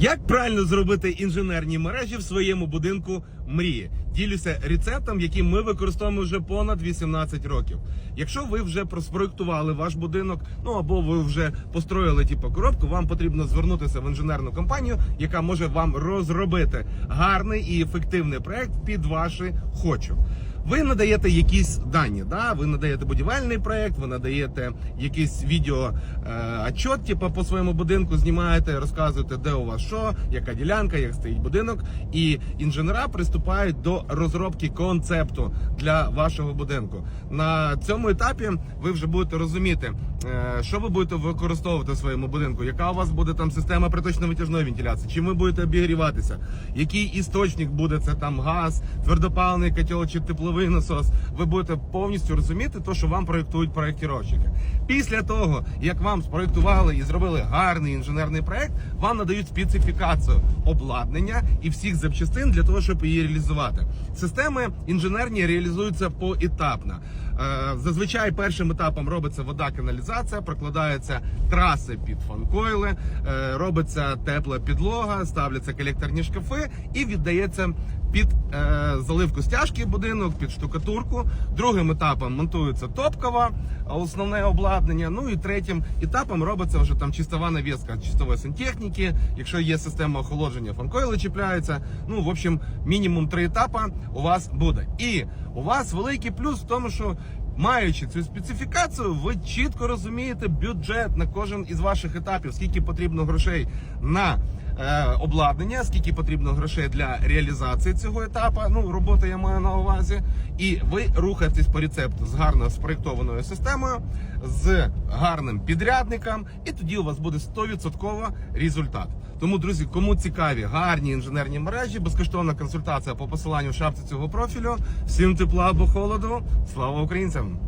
Як правильно зробити інженерні мережі в своєму будинку мрії? Ділюся рецептом, який ми використовуємо вже понад 18 років. Якщо ви вже проспроектували ваш будинок, ну або ви вже построїли типу коробку, вам потрібно звернутися в інженерну компанію, яка може вам розробити гарний і ефективний проект під ваші хочу. Ви надаєте якісь дані, да? ви надаєте будівельний проект, ви надаєте якийсь відео е, отчет, типу, по своєму будинку, знімаєте, розказуєте, де у вас що, яка ділянка, як стоїть будинок. І інженера приступають до розробки концепту для вашого будинку. На цьому етапі ви вже будете розуміти, е, що ви будете використовувати в своєму будинку, яка у вас буде там система приточно-витяжної вентиляції, чим ви будете обігріватися, який істочник буде це там газ, твердопаливний котел чи тепловий насос. Ви будете повністю розуміти те, що вам проєктують проєктировщики. Після того, як вам спроєктували і зробили гарний інженерний проєкт, вам надають специфікацію обладнання і всіх запчастин для того, щоб її реалізувати. Системи інженерні реалізуються поетапно. Е, Зазвичай першим етапом робиться вода, каналізація, прокладаються траси під фанкойли, е, робиться тепла підлога, ставляться колекторні шкафи і віддається під е, заливку стяжки будинок, під штукатурку. Другим етапом монтується топкова, основне обладнання. Ну і третім етапом робиться вже там чистова навіска чистової сантехніки. Якщо є система охолодження, фанкойли чіпляються. Ну, в общем, мінімум три етапи у вас буде. І у вас великий плюс в тому, що Маючи цю специфікацію, ви чітко розумієте бюджет на кожен із ваших етапів, скільки потрібно грошей на обладнання, скільки потрібно грошей для реалізації цього етапу. Ну, роботи я маю на увазі. І ви рухаєтесь по рецепту з гарно спроєктованою системою, з гарним підрядником, і тоді у вас буде 100% результат. Тому, друзі, кому цікаві гарні інженерні мережі, безкоштовна консультація по посиланню в шапці цього профілю. Всім тепла або холоду. Слава українцям!